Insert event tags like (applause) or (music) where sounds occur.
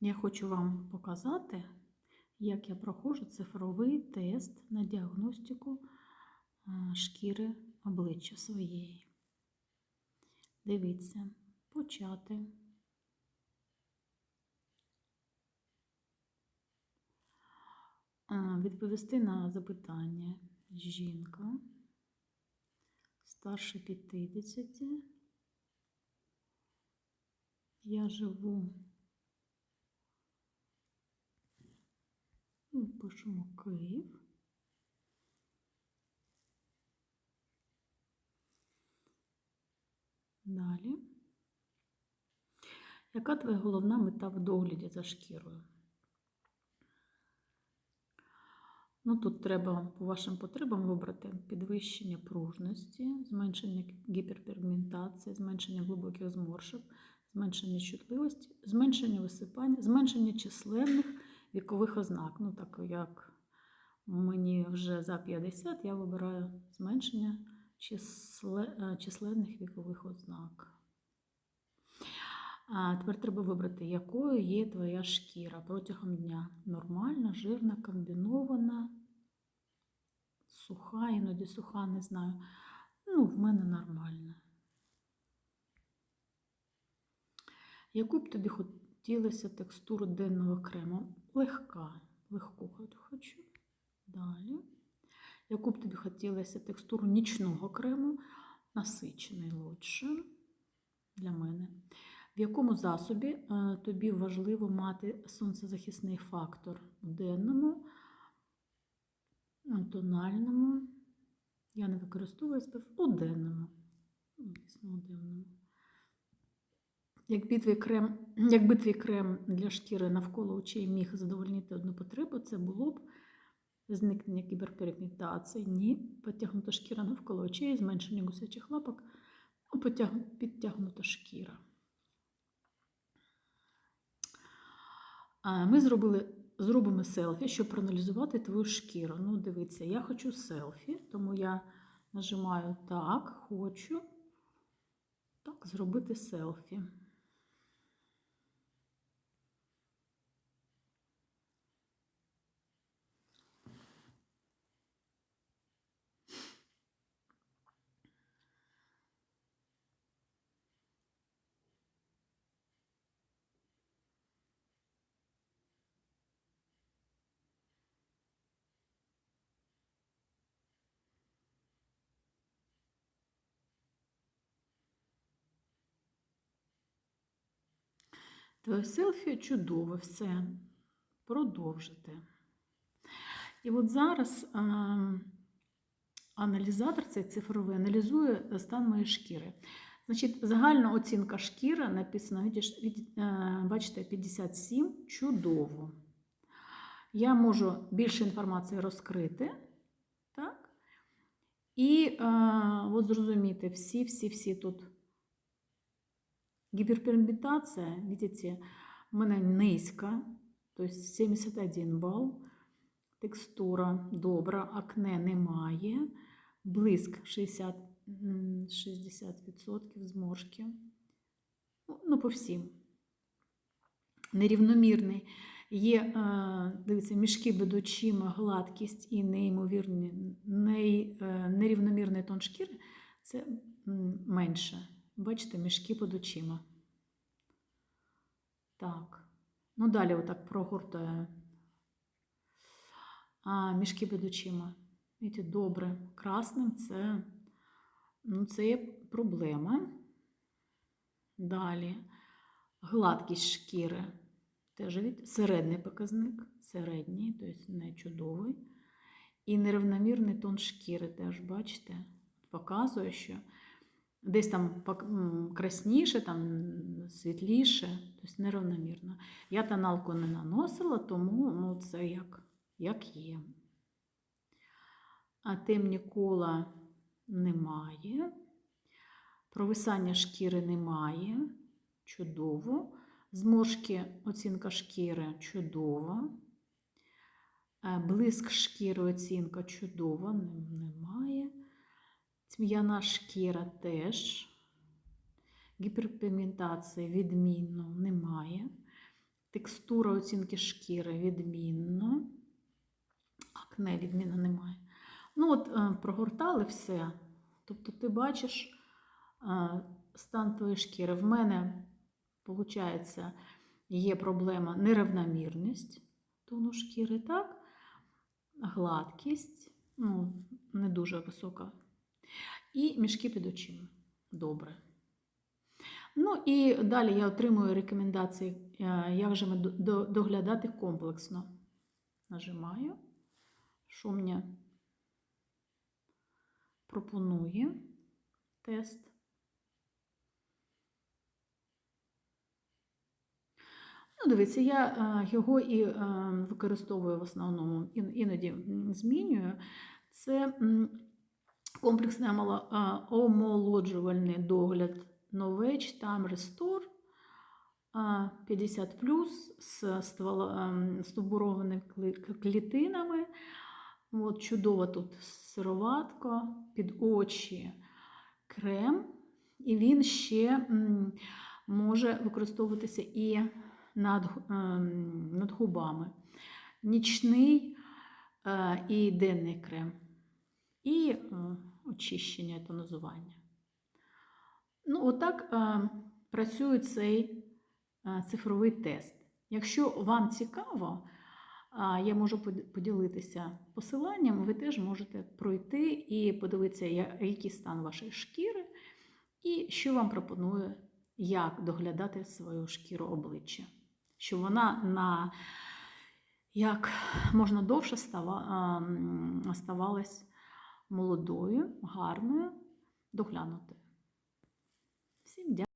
Я хочу вам показати, як я проходжу цифровий тест на діагностику е, шкіри обличчя своєї. Дивіться, почати. Е, Відповісти на запитання жінка старше 50. Я живу. Ну, Пишемо Київ. Далі. Яка твоя головна мета в догляді за шкірою? Ну, тут треба по вашим потребам вибрати підвищення пружності, зменшення гіперпігментації, зменшення глибоких зморшок, зменшення чутливості, зменшення висипання, зменшення численних вікових ознак. Ну, так як мені вже за 50, я вибираю зменшення е, численних вікових ознак. А тепер треба вибрати, якою є твоя шкіра протягом дня. Нормальна, жирна, комбінована, суха, іноді суха, не знаю. Ну, в мене нормальна. Яку б тобі хотілося текстуру денного крему? Легка, легку хочу. Далі. Яку б тобі хотілося текстуру нічного крему? Насичений лучше для мене. В якому засобі е, тобі важливо мати сонцезахисний фактор у денному, тональному. Я не використовую у денному. Звісно, у денному. Якби твій крем, (clears throat) якби твій крем для шкіри навколо очей міг задовольнити одну потребу, це було б зникнення кіберпігментації, ні, потягнута шкіра навколо очей, зменшення гусячих лапок, ну, підтягнута шкіра. Ми зробили, зробимо селфі, щоб проаналізувати твою шкіру. Ну, дивіться, я хочу селфі, тому я нажимаю так, хочу так, зробити селфі. Твоє селфі чудове все. Продовжити. І от зараз а, аналізатор цей цифровий аналізує стан моєї шкіри. Значить, загальна оцінка шкіри від- е, бачите, 57 чудово. Я можу більше інформації розкрити. Так? І е, от зрозуміти, всі-всі-всі тут Гіперпігментація, видите, у мене низька, тобто 71 бал. Текстура добра, акне немає, блиск 60, 60% зморшки. Ну, Ну, по всім. Нерівномірний. Є, е, дивіться, мішки під очима, гладкість і неймовірні, е, нерівномірний тон шкіри це менше. Бачите, мішки під очима. Так. Ну, далі отак прогортаю. А, мішки під очима. Видите, добре. Красним це, ну, це є проблема. Далі. Гладкість шкіри. Теж середній показник. Середній, тобто не чудовий. І нерівномірний тон шкіри теж, бачите, показує, що десь там красніше, там світліше, тобто нерівномірно. Я тоналку не наносила, тому ну, це як, як є. А темні кола немає. Провисання шкіри немає. Чудово. Зморшки, оцінка шкіри чудова. Е, Блиск шкіри, оцінка чудова, нем- немає. Тьмяна шкіра теж. Гіперпігментації відмінно немає. Текстура оцінки шкіри відмінно. Акне відмінно немає. Ну, от е, прогортали все. Тобто, ти бачиш е, стан твоєї шкіри. В мене, виходить, є проблема нерівномірність тону шкіри, так? Гладкість, ну, не дуже висока. І мішки під очима. Добре. Ну і далі я отримую рекомендації, е, як же доглядати комплексно. Нажимаю. Що мені пропонує тест. Ну, дивіться, я е, його і е, використовую в основному, іноді змінюю. Це комплексний омолоджувальний догляд Time Restore е, 50 з ствола- стовбурованими клітинами. От, чудово тут сироватка, під очі крем. І він ще може використовуватися і над, над губами. Нічний і денний крем. І е, очищення тонізування. Ну, отак е, працює цей е, цифровий тест. Якщо вам цікаво, я можу поділитися посиланням, ви теж можете пройти і подивитися, який стан вашої шкіри, і що вам пропонує, як доглядати свою шкіру обличчя. Щоб вона на як можна довше става, а, м, оставалась молодою, гарною, доглянутою. Всім дякую.